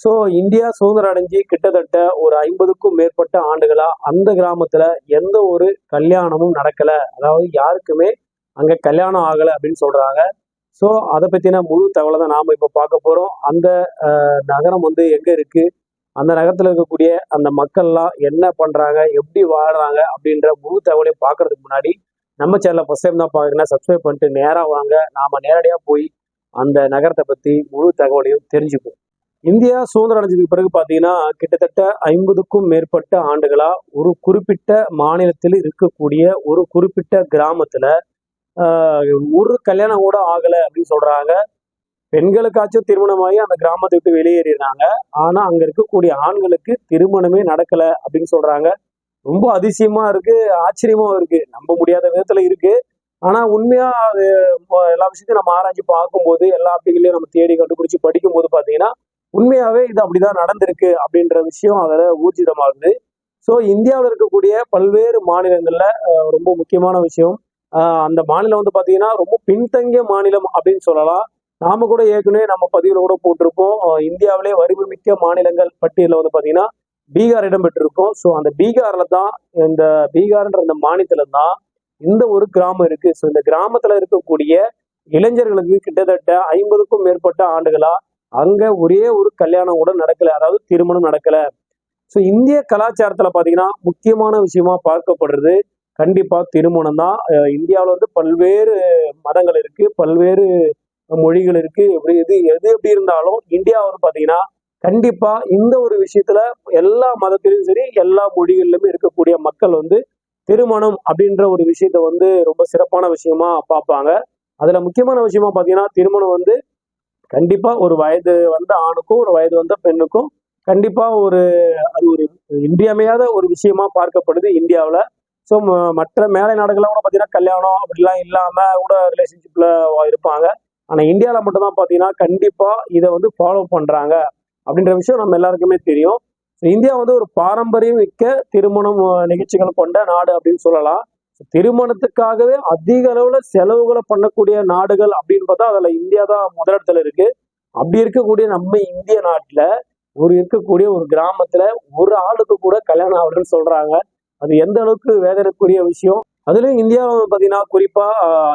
So India சுதந்திரம் அடைஞ்சு கிட்டத்தட்ட ஒரு ஐம்பதுக்கும் மேற்பட்ட ஆண்டுகளா அந்த கிராமத்துல எந்த ஒரு கல்யாணமும் நடக்கல. அதாவது யாருக்குமே அங்க கல்யாணம் ஆகலை அப்படின்னு சொல்றாங்க. ஸோ அதை பத்தின முழு தகவலை தான் நாம இப்போ பார்க்க போறோம். அந்த நகரம் வந்து எங்க இருக்கு? அந்த நகரத்துல இருக்கக்கூடிய அந்த மக்கள்லாம் என்ன பண்றாங்க? எப்படி வாழ்றாங்க? அப்படின்ற முழு தகவலையும் பார்க்கறதுக்கு முன்னாடி நம்ம சேனலை ஃபர்ஸ்ட் டைம் தான் பார்க்குறீங்கன்னா சப்ஸ்கிரைப் பண்ணிட்டு நேராக வாங்க. நாம நேரடியாக போய் அந்த நகரத்தை பற்றி முழு தகவலையும் தெரிஞ்சுப்போம். இந்தியா சுதந்திரம் அடைஞ்சதுக்கு பிறகு பார்த்தீங்கன்னா கிட்டத்தட்ட ஐம்பதுக்கும் மேற்பட்ட ஆண்டுகளா ஒரு குறிப்பிட்ட மாநிலத்தில் இருக்கக்கூடிய ஒரு குறிப்பிட்ட கிராமத்துல ஆஹ், ஒரு கல்யாணம் கூட ஆகலை அப்படின்னு சொல்றாங்க. பெண்களுக்காச்சும் திருமணமாகி அந்த கிராமத்தை விட்டு வெளியேறிடுறாங்க ஆனா அங்க இருக்கக்கூடிய ஆண்களுக்கு திருமணமே நடக்கல அப்படின்னு சொல்றாங்க. ரொம்ப அதிசயமா இருக்கு ஆச்சரியமாவும் இருக்கு. நம்ப முடியாத விதத்துல இருக்கு. ஆனா உண்மையா அது எல்லா விஷயத்தையும் நம்ம ஆராய்ச்சி பார்க்கும்போது எல்லா அப்படிகளையும் நம்ம தேடி கண்டுபிடிச்சு படிக்கும்போது பாத்தீங்கன்னா உண்மையாவே இது அப்படிதான் நடந்திருக்கு அப்படின்ற விஷயம் அதில் ஊர்ஜிதமாகுது ஸோ இந்தியாவில் இருக்கக்கூடிய பல்வேறு மாநிலங்கள்ல ரொம்ப முக்கியமான விஷயம். அந்த மாநிலம் வந்து பார்த்தீங்கன்னா ரொம்ப பின்தங்கிய மாநிலம் அப்படின்னு சொல்லலாம். நாம கூட ஏற்கனவே நம்ம பதிவில் கூட போட்டிருப்போம். இந்தியாவிலே வறுமைமிக்க மாநிலங்கள் பட்டியலில் வந்து பார்த்தீங்கன்னா பீகார் இடம் பெற்றிருக்கோம் ஸோ அந்த பீகாரில் தான் இந்த பீகார்ன்ற இந்த மாநிலத்துல தான் இந்த ஒரு கிராமம் இருக்கு. ஸோ இந்த கிராமத்துல இருக்கக்கூடிய இளைஞர்களுக்கு கிட்டத்தட்ட ஐம்பதுக்கும் மேற்பட்ட ஆண்டுகளா அங்க ஒரே ஒரு கல்யாணம் கூட நடக்கல. அதாவது திருமணம் நடக்கல. ஸோ இந்திய கலாச்சாரத்துல பாத்தீங்கன்னா முக்கியமான விஷயமா பார்க்கப்படுறது கண்டிப்பா திருமணம் தான். இந்தியாவில் வந்து பல்வேறு மதங்கள் இருக்கு பல்வேறு மொழிகள் இருக்கு. எப்படி எது எது எப்படி இருந்தாலும் இந்தியா வந்து பாத்தீங்கன்னா கண்டிப்பா இந்த ஒரு விஷயத்துல எல்லா மதத்திலும் சரி எல்லா மொழிகளிலுமே இருக்கக்கூடிய மக்கள் வந்து திருமணம் அப்படின்ற ஒரு விஷயத்த வந்து ரொம்ப சிறப்பான விஷயமா பார்ப்பாங்க. அதுல முக்கியமான விஷயமா பாத்தீங்கன்னா திருமணம் வந்து கண்டிப்பா ஒரு வயது வந்த ஆணுக்கும் ஒரு வயது வந்த பெண்ணுக்கும் கண்டிப்பா ஒரு அது ஒரு இன்றியமையாத ஒரு விஷயமா பார்க்கப்படுது இந்தியாவில். ஸோ மற்ற மேலை நாடுகள்லாம் கூட பார்த்தீங்கன்னா கல்யாணம் அப்படிலாம் இல்லாமல் கூட ரிலேஷன்ஷிப்பில் இருப்பாங்க. ஆனால் இந்தியாவில் மட்டும்தான் பார்த்தீங்கன்னா கண்டிப்பாக இதை வந்து ஃபாலோ பண்ணுறாங்க அப்படின்ற விஷயம் நம்ம எல்லாருக்குமே தெரியும். இந்தியா வந்து ஒரு பாரம்பரியம் மிக்க திருமணம் நிகழ்ச்சிகள் கொண்ட நாடு அப்படின்னு சொல்லலாம். திருமணத்துக்காகவே அதிக அளவுல செலவுகளை பண்ணக்கூடிய நாடுகள் அப்படின்னு பார்த்தா அதுல இந்தியா தான் முதலிடத்துல இருக்கு. அப்படி இருக்கக்கூடிய நம்ம இந்திய நாட்டுல ஒரு இருக்கக்கூடிய ஒரு கிராமத்துல ஒரு ஆளுக்கு கூட கல்யாணம் ஆகுதுன்னு சொல்றாங்க. அது எந்த அளவுக்கு வேதனைக்குரிய விஷயம்? அதுலயும் இந்தியாவில் பார்த்தீங்கன்னா குறிப்பா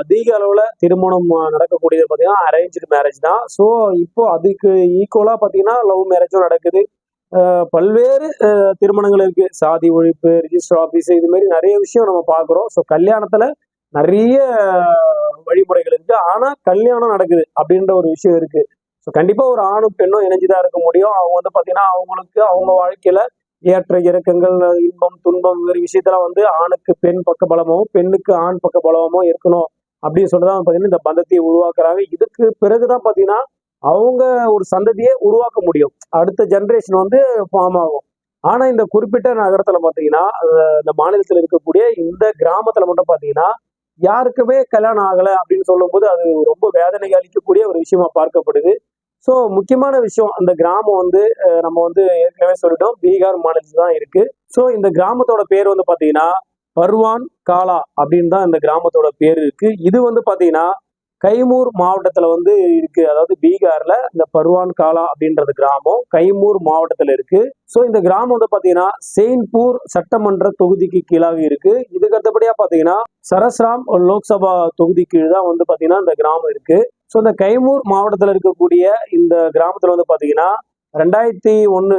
அதிக அளவுல திருமணம் நடக்கக்கூடியது பார்த்தீங்கன்னா அரேஞ்சு மேரேஜ் தான். ஸோ இப்போ அதுக்கு ஈக்குவலா பார்த்தீங்கன்னா லவ் மேரேஜும் நடக்குது. பல்வேறு திருமணங்கள் இருக்கு. சாதி ஒழிப்பு ரிஜிஸ்டர் ஆஃபீஸ் இது மாதிரி நிறைய விஷயம் நம்ம பார்க்குறோம். ஸோ கல்யாணத்துல நிறைய வழிமுறைகள் இருக்கு. ஆனா கல்யாணம் நடக்குது அப்படின்ற ஒரு விஷயம் இருக்கு. ஸோ கண்டிப்பா ஒரு ஆணும் பெண்ணும் இணைஞ்சுதான் இருக்க முடியும். அவங்க வந்து பாத்தீங்கன்னா அவங்களுக்கு அவங்க வாழ்க்கையில ஏற்ற இறக்கங்கள் இன்பம் துன்பம் வேறு விஷயத்துல வந்து ஆணுக்கு பெண் பக்க பலமும் பெண்ணுக்கு ஆண் பக்க பலமும் இருக்கணும் அப்படின்னு சொல்லிதான் பாத்தீங்கன்னா இந்த பந்தத்தை உருவாக்குறாங்க. இதுக்கு பிறகுதான் பாத்தீங்கன்னா அவங்க ஒரு சந்ததியை உருவாக்க முடியும். அடுத்த ஜென்ரேஷன் வந்து ஃபார்ம் ஆகும். ஆனா இந்த குறிப்பிட்ட நகரத்துல பாத்தீங்கன்னா இந்த மாநிலத்துல இருக்கக்கூடிய இந்த கிராமத்துல மட்டும் பாத்தீங்கன்னா யாருக்குமே கல்யாணம் ஆகல அப்படின்னு சொல்லும்போது அது ரொம்ப வேதனை அளிக்கக்கூடிய ஒரு விஷயமா பார்க்கப்படுது. ஸோ முக்கியமான விஷயம் அந்த கிராமம் வந்து நம்ம வந்து ஏற்கனவே சொல்லிட்டோம் பீகார் மாநிலத்தில் தான் இருக்கு. ஸோ இந்த கிராமத்தோட பேர் வந்து பாத்தீங்கன்னா பர்வான் காலா அப்படின்னு தான் இந்த கிராமத்தோட பேர் இருக்கு. இது வந்து பாத்தீங்கன்னா கைமூர் மாவட்டத்துல வந்து இருக்கு. அதாவது பீகார்ல இந்த பர்வான் காலா அப்படின்றது கிராமம் கைமூர் மாவட்டத்துல இருக்கு. ஸோ இந்த கிராமம் வந்து பாத்தீங்கன்னா செயின்பூர் சட்டமன்ற தொகுதிக்கு கீழாக இருக்கு. இதுக்கு அடுத்தபடியா பாத்தீங்கன்னா சரஸ்ராம் லோக்சபா தொகுதி கீழ் தான் வந்து பாத்தீங்கன்னா இந்த கிராமம் இருக்கு. ஸோ இந்த கைமூர் மாவட்டத்துல இருக்கக்கூடிய இந்த கிராமத்துல வந்து பாத்தீங்கன்னா ரெண்டாயிரத்தி ஒன்று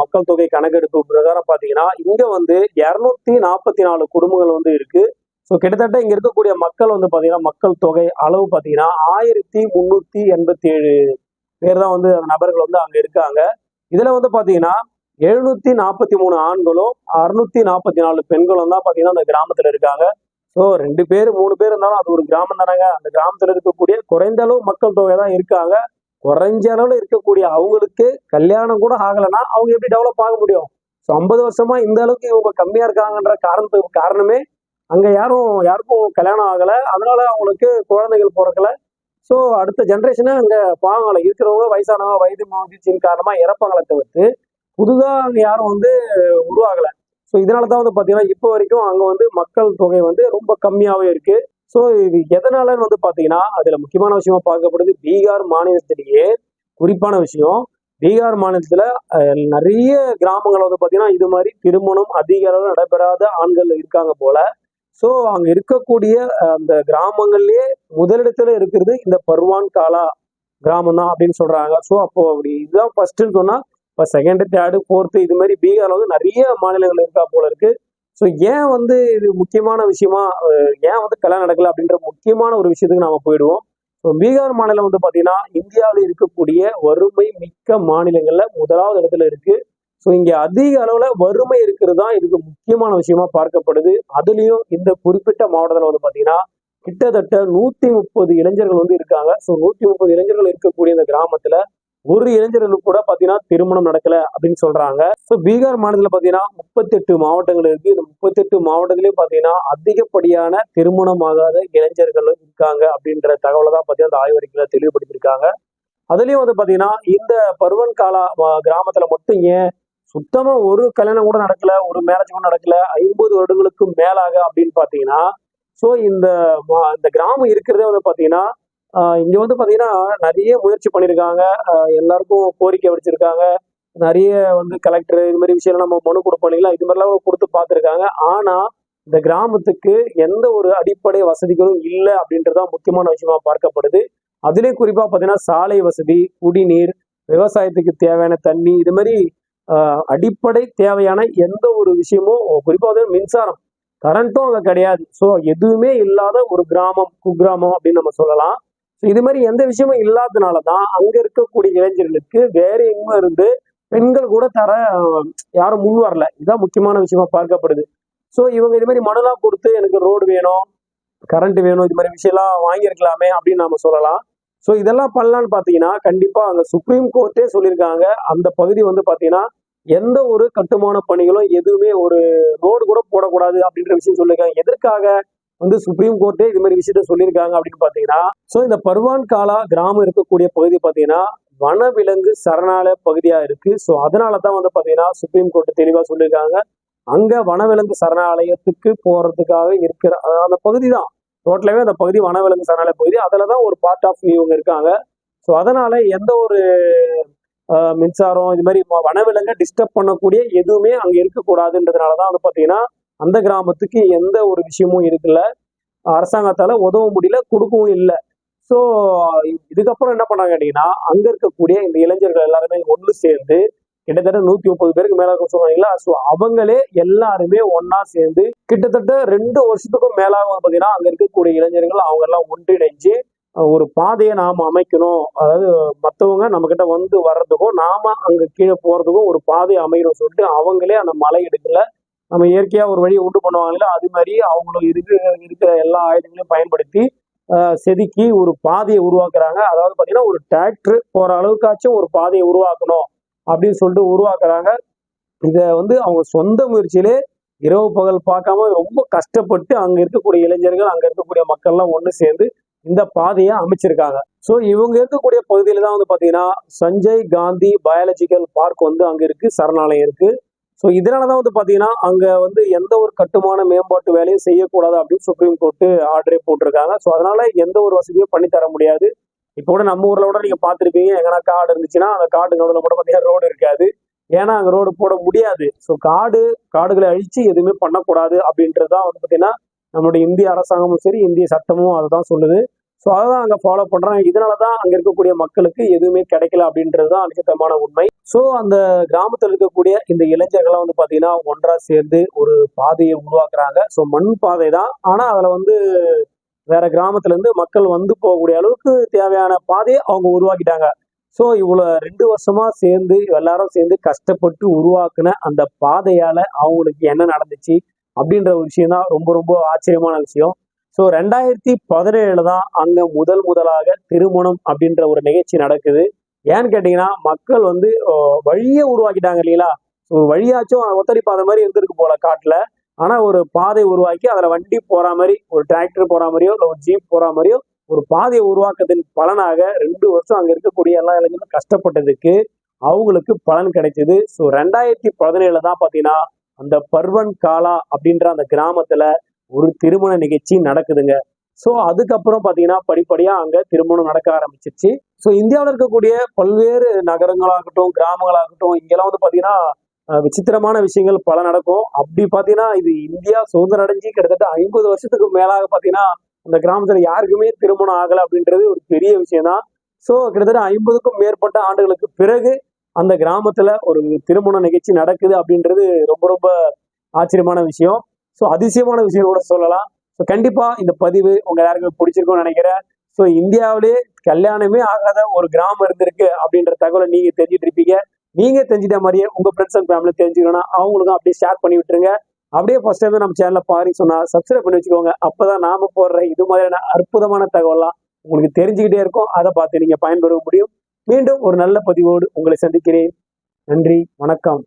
மக்கள் தொகை கணக்கெடுப்பு பிரகாரம் பாத்தீங்கன்னா இங்க வந்து இரநூத்தி நாற்பத்தி நாலு குடும்பங்கள் வந்து இருக்கு. ஸோ கிட்டத்தட்ட இங்கே இருக்கக்கூடிய மக்கள் வந்து பார்த்தீங்கன்னா மக்கள் தொகை அளவு பார்த்தீங்கன்னா ஆயிரத்தி முந்நூற்றி எண்பத்தி ஏழு பேர் தான் வந்து அந்த நபர்கள் வந்து அங்கே இருக்காங்க. இதில் வந்து பார்த்தீங்கன்னா எழுநூற்றி நாற்பத்தி மூணு ஆண்களும் அறுநூத்தி நாற்பத்தி நாலு பெண்களும் தான் பார்த்தீங்கன்னா அந்த கிராமத்தில் இருக்காங்க. ஸோ ரெண்டு பேர் மூணு பேர் இருந்தாலும் அது ஒரு கிராமம் தானேங்க. அந்த கிராமத்தில் இருக்கக்கூடிய குறைந்த அளவு மக்கள் தொகை தான் இருக்காங்க. குறைஞ்ச அளவில் இருக்கக்கூடிய அவங்களுக்கு கல்யாணம் கூட ஆகலைன்னா அவங்க எப்படி டெவலப் ஆக முடியும்? ஸோ ஐம்பது வருஷமா இந்த அளவுக்கு இவங்க கம்மியா இருக்காங்கன்ற காரணத்துக்கு காரணமே அங்க யாரும் யாருக்கும் கல்யாணம் ஆகல. அதனால அவங்களுக்கு குழந்தைகள் பிறக்கல. ஸோ அடுத்த ஜென்ரேஷனு அங்க பாவங்களை இருக்கிறவங்க வயசானவங்க வயது முதிர்ச்சியின் காரணமா இறப்பாங்களை தவிர்த்து புதுதாக அங்கே யாரும் வந்து உருவாகல. ஸோ இதனால தான் வந்து பார்த்தீங்கன்னா இப்போ வரைக்கும் அங்கே வந்து மக்கள் தொகை வந்து ரொம்ப கம்மியாகவே இருக்கு. ஸோ இது எதனாலன்னு வந்து பார்த்தீங்கன்னா அதில் முக்கியமான விஷயமா பார்க்கப்படுது பீகார் மாநிலத்திலேயே குறிப்பான விஷயம் பீகார் மாநிலத்தில் நிறைய கிராமங்கள் வந்து பார்த்தீங்கன்னா இது மாதிரி திருமணம் அதிக அளவில் நடைபெறாத ஆண்கள் இருக்காங்க போல ஸோ அங்கே இருக்கக்கூடிய அந்த கிராமங்கள்லேயே முதலிடத்துல இருக்கிறது இந்த பர்வான் காலா கிராமம் தான் அப்படின்னு சொல்றாங்க. ஸோ அப்போ அப்படி இதுதான் ஃபர்ஸ்ட்னு சொன்னா இப்போ செகண்ட் தேர்டு ஃபோர்த்து இது மாதிரி பீகார்ல வந்து நிறைய மாநிலங்கள் இருக்கா போல இருக்கு. ஸோ ஏன் வந்து இது முக்கியமான விஷயமா ஏன் வந்து கல்யாணம் நடக்கல அப்படின்ற முக்கியமான ஒரு விஷயத்துக்கு நாம போயிடுவோம். ஸோ பீகார் மாநிலம் வந்து பார்த்தீங்கன்னா இந்தியாவில் இருக்கக்கூடிய வறுமை மிக்க மாநிலங்கள்ல முதலாவது இடத்துல இருக்கு. ஸோ இங்க அதிக அளவுல வறுமை இருக்கிறது தான் இதுக்கு முக்கியமான விஷயமா பார்க்கப்படுது. அதுலயும் இந்த குறிப்பிட்ட மாவட்டத்தில் வந்து பாத்தீங்கன்னா கிட்டத்தட்ட நூத்தி முப்பது இளைஞர்கள் வந்து இருக்காங்க. ஸோ நூத்தி முப்பது இளைஞர்கள் இருக்கக்கூடிய இந்த கிராமத்துல ஒரு இளைஞர்களுக்கு கூட பாத்தீங்கன்னா திருமணம் நடக்கல அப்படின்னு சொல்றாங்க. ஸோ பீகார் மாநிலத்தில் பாத்தீங்கன்னா முப்பத்தெட்டு மாவட்டங்கள் இருக்கு. இந்த முப்பத்தெட்டு மாவட்டத்திலயும் பாத்தீங்கன்னா அதிகப்படியான திருமணம் ஆகாத இளைஞர்கள் இருக்காங்க அப்படின்ற தகவலை தான் பாத்தீங்கன்னா அந்த ஆய்வறிக்கையில தெளிவுபடுத்தியிருக்காங்க. அதுலயும் வந்து பாத்தீங்கன்னா இந்த பருவன் காலா கிராமத்துல மட்டும் ஏன் சுத்தமா ஒரு கல்யாணம் கூட நடக்கல ஒரு மேரேஜ் கூட நடக்கல ஐம்பது வருடங்களுக்கு மேலாக அப்படின்னு பாத்தீங்கன்னா ஸோ இந்த மா- இந்த கிராமம் இருக்கிறதே வந்து பாத்தீங்கன்னா இங்க வந்து பாத்தீங்கன்னா நிறைய முயற்சி பண்ணியிருக்காங்க. எல்லாருக்கும் கோரிக்கை வச்சிருக்காங்க நிறைய வந்து கலெக்டர் இது மாதிரி விஷயம் நம்ம மனு கொடுப்போம் இல்லைங்களா? இது மாதிரிலாம் கொடுத்து பார்த்துருக்காங்க. ஆனா இந்த கிராமத்துக்கு எந்த ஒரு அடிப்படை வசதிகளும் இல்லை அப்படின்றதான் முக்கியமான விஷயமா பார்க்கப்படுது. அதுலேயும் குறிப்பா பாத்தீங்கன்னா சாலை வசதி குடிநீர் விவசாயத்துக்கு தேவையான தண்ணி இது மாதிரி அடிப்படை தேவையான எந்த ஒரு விஷயமும் குறிப்பாக வந்து மின்சாரம் கரண்ட்டும் அங்கே கிடையாது. ஸோ எதுவுமே இல்லாத ஒரு கிராமம் குக்கிராமம் அப்படின்னு நம்ம சொல்லலாம். ஸோ இது மாதிரி எந்த விஷயமும் இல்லாததுனால தான் அங்கே இருக்கக்கூடிய இளைஞர்களுக்கு வேற எங்கும் இருந்து பெண்கள் கூட தர யாரும் முன் வரல. இதுதான் முக்கியமான விஷயமா பார்க்கப்படுது. ஸோ இவங்க இது மாதிரி மனுலாம் கொடுத்து எனக்கு ரோடு வேணும் கரண்ட் வேணும் இது மாதிரி விஷயம்லாம் வாங்கியிருக்கலாமே அப்படின்னு நாம சொல்லலாம். ஸோ இதெல்லாம் பண்ணலான்னு பார்த்தீங்கன்னா கண்டிப்பாக அங்கே சுப்ரீம் கோர்ட்டே சொல்லியிருக்காங்க. அந்த பகுதி வந்து பார்த்தீங்கன்னா எந்த ஒரு கட்டுமான பணிகளும் எதுவுமே ஒரு ரோடு கூட போடக்கூடாது அப்படின்ற விஷயம் சொல்லியிருக்காங்க. எதற்காக வந்து சுப்ரீம் கோர்ட்டே இது மாதிரி விஷயத்த சொல்லியிருக்காங்க அப்படின்னு பார்த்தீங்கன்னா ஸோ இந்த பர்வான் காலா கிராமம் இருக்கக்கூடிய பகுதி பார்த்தீங்கன்னா வனவிலங்கு சரணாலய பகுதியாக இருக்கு. ஸோ அதனால தான் வந்து பார்த்தீங்கன்னா சுப்ரீம் கோர்ட் தெளிவாக சொல்லியிருக்காங்க. அங்கே வனவிலங்கு சரணாலயத்துக்கு போகிறதுக்காக இருக்கிற அதாவது அந்த பகுதி தான். டோட்டலாவே அந்த பகுதி வனவிலங்கு சரணாலய பகுதி. அதில் தான் ஒரு பார்ட் ஆஃப் இவங்க இருக்காங்க. ஸோ அதனால எந்த ஒரு மின்சாரம் இது மாதிரி வனவிலங்கை டிஸ்டர்ப் பண்ணக்கூடிய எதுவுமே அங்கே இருக்கக்கூடாதுன்றதுனால தான் வந்து பார்த்தீங்கன்னா அந்த கிராமத்துக்கு எந்த ஒரு விஷயமும் இருக்குல்ல அரசாங்கத்தால் உதவ முடியல கொடுக்கவும் இல்லை. ஸோ இதுக்கப்புறம் என்ன பண்ணாங்க கேட்டீங்கன்னா அங்கே இருக்கக்கூடிய இந்த இளைஞர்கள் எல்லாருமே ஒன்று சேர்ந்து கிட்டத்தட்ட நூத்தி முப்பது பேருக்கு மேல இருக்கும் சொன்னாங்களா ஸோ அவங்களே எல்லாருமே ஒன்னா சேர்ந்து கிட்டத்தட்ட ரெண்டு வருஷத்துக்கும் மேலாக வந்து பாத்தீங்கன்னா அங்க இருக்கக்கூடிய இளைஞர்கள் அவங்க எல்லாம் ஒன்றிணைஞ்சு ஒரு பாதையை நாம் அமைக்கணும். அதாவது மற்றவங்க நம்மக்கிட்ட வந்து வர்றதுக்கும் நாம அங்கே கீழே போகிறதுக்கும் ஒரு பாதை அமையணும் சொல்லிட்டு அவங்களே அந்த மலை எடுக்கல. நம்ம இயற்கையாக ஒரு வழியை உண்டு பண்ணுவாங்களே அது மாதிரி அவங்களும் இருக்கிற இருக்கிற எல்லா ஆயுதங்களையும் பயன்படுத்தி செதுக்கி ஒரு பாதையை உருவாக்குறாங்க. அதாவது பார்த்தீங்கன்னா ஒரு டிராக்டர் போகிற அளவுக்காச்சும் ஒரு பாதையை உருவாக்கணும் அப்படின்னு சொல்லிட்டு உருவாக்குறாங்க. இதை வந்து அவங்க சொந்த முயற்சியிலே இரவு பகல் பார்க்காம ரொம்ப கஷ்டப்பட்டு அங்கே இருக்கக்கூடிய இளைஞர்கள் அங்கே இருக்கக்கூடிய மக்கள்லாம் ஒன்று சேர்ந்து இந்த பாதையை அமைச்சிருக்காங்க. ஸோ இவங்க இருக்கக்கூடிய பகுதியில தான் வந்து பாத்தீங்கன்னா சஞ்சய் காந்தி பயாலஜிக்கல் பார்க் வந்து அங்க இருக்கு சரணாலயம் இருக்கு. ஸோ இதனாலதான் வந்து பாத்தீங்கன்னா அங்க வந்து எந்த ஒரு கட்டுமான மேம்பாட்டு வேலையும் செய்யக்கூடாது அப்படின்னு சுப்ரீம் கோர்ட்டு ஆர்டரே போட்டிருக்காங்க. ஸோ அதனால எந்த ஒரு வசதியும் பண்ணி தர முடியாது. இப்போ கூட நம்ம ஊர்ல கூட நீங்க பார்த்துருப்பீங்க எங்கன்னா காடு இருந்துச்சுன்னா அந்த காடு நடுவில் கூட பார்த்தீங்கன்னா ரோடு இருக்காது. ஏன்னா அங்க ரோடு போட முடியாது. ஸோ காடு காடுகளை அழிச்சு எதுவுமே பண்ணக்கூடாது அப்படின்றது தான் வந்து பார்த்தீங்கன்னா நம்மளுடைய இந்திய அரசாங்கமும் சரி இந்திய சட்டமும் அதை தான் சொல்லுது. ஸோ அதை தான் அங்கே ஃபாலோ பண்ணுறாங்க இதனால தான் அங்கே இருக்கக்கூடிய மக்களுக்கு எதுவுமே கிடைக்கல அப்படின்றது தான் அனிச்சத்தமான உண்மை. ஸோ அந்த கிராமத்தில் இருக்கக்கூடிய இந்த இளைஞர்கள்லாம் வந்து பார்த்தீங்கன்னா ஒன்றா சேர்ந்து ஒரு பாதையை உருவாக்குறாங்க. ஸோ மண் பாதை தான் ஆனால் அதில் வந்து வேற கிராமத்துலேருந்து மக்கள் வந்து போகக்கூடிய அளவுக்கு தேவையான பாதையை அவங்க உருவாக்கிட்டாங்க. ஸோ இவ்வளோ ரெண்டு வருஷமா சேர்ந்து எல்லாரும் சேர்ந்து கஷ்டப்பட்டு உருவாக்குன அந்த பாதையால அவங்களுக்கு என்ன நடந்துச்சு? அப்படின்ற ஒரு விஷயம் தான் ரொம்ப ரொம்ப ஆச்சரியமான விஷயம். ஸோ ரெண்டாயிரத்தி பதினேழுல தான் அங்கே முதல் முதலாக திருமணம் அப்படின்ற ஒரு நிகழ்ச்சி நடக்குது. ஏன்னு கேட்டிங்கன்னா மக்கள் வந்து வழியே உருவாக்கிட்டாங்க இல்லைங்களா? ஒரு வழியாச்சும் ஒத்தடி பாதை மாதிரி இருந்திருக்கு போல காட்டில். ஆனால் ஒரு பாதை உருவாக்கி அதில் வண்டி போகிற மாதிரி ஒரு டிராக்டர் போகிற மாதிரியோ இல்லை ஒரு ஜீப் போகிற மாதிரியோ ஒரு பாதையை உருவாக்கத்தின் பலனாக ரெண்டு வருஷம் அங்கே இருக்கக்கூடிய எல்லா இளைஞர்களும் கஷ்டப்பட்டதுக்கு அவங்களுக்கு பலன் கிடைச்சது. ஸோ ரெண்டாயிரத்தி பதினேழுல தான் பார்த்தீங்கன்னா அந்த பர்வன் காலா அப்படின்ற அந்த கிராமத்துல ஒரு திருமண நிகழ்ச்சி நடக்குதுங்க. ஸோ அதுக்கப்புறம் பார்த்தீங்கன்னா படிப்படியாக அங்கே திருமணம் நடக்க ஆரம்பிச்சிருச்சு. ஸோ இந்தியாவில் இருக்கக்கூடிய பல்வேறு நகரங்களாகட்டும் கிராமங்களாகட்டும் இங்கெல்லாம் வந்து பார்த்தீங்கன்னா விசித்திரமான விஷயங்கள் பல நடக்கும். அப்படி பார்த்தீங்கன்னா இது இந்தியா சுதந்திரம் அடைஞ்சு கிட்டத்தட்ட ஐம்பது வருஷத்துக்கு மேலாக பார்த்தீங்கன்னா அந்த கிராமத்தில் யாருக்குமே திருமணம் ஆகலை அப்படின்றது ஒரு பெரிய விஷயம் தான் ஸோ கிட்டத்தட்ட ஐம்பதுக்கும் மேற்பட்ட ஆண்டுகளுக்கு பிறகு அந்த கிராமத்துல ஒரு திருமண நிகழ்ச்சி நடக்குது அப்படின்றது ரொம்ப ரொம்ப ஆச்சரியமான விஷயம். ஸோ அதிசயமான விஷயம் கூட சொல்லலாம். ஸோ கண்டிப்பா இந்த பதிவு உங்க எல்லாருக்கும் பிடிச்சிருக்கும்னு நினைக்கிறேன். ஸோ இந்தியாவிலே கல்யாணமே ஆகாத ஒரு கிராமம் இருந்திருக்கு அப்படின்ற தகவலை நீங்க தெரிஞ்சுட்டு இருப்பீங்க. நீங்க தெரிஞ்சிட்ட மாதிரியே உங்க ஃப்ரெண்ட்ஸ் அண்ட் ஃபேமிலி தெரிஞ்சுக்கணும்னா அவங்களுக்கும் அப்படியே ஷேர் பண்ணி விட்டுருங்க. அப்படியே ஃபர்ஸ்ட் டைம் நம்ம சேனலை பாருங்க சொன்னா சப்ஸ்கிரைப் பண்ணி வச்சுக்கோங்க. அப்பதான் நாம போடுற இது மாதிரியான அற்புதமான தகவல்லாம் உங்களுக்கு தெரிஞ்சுக்கிட்டே இருக்கும். அதை பார்த்து நீங்க பயன்பெற முடியும். மீண்டும் ஒரு நல்ல பதிவோடு உங்களை சந்திக்கிறேன். நன்றி வணக்கம்.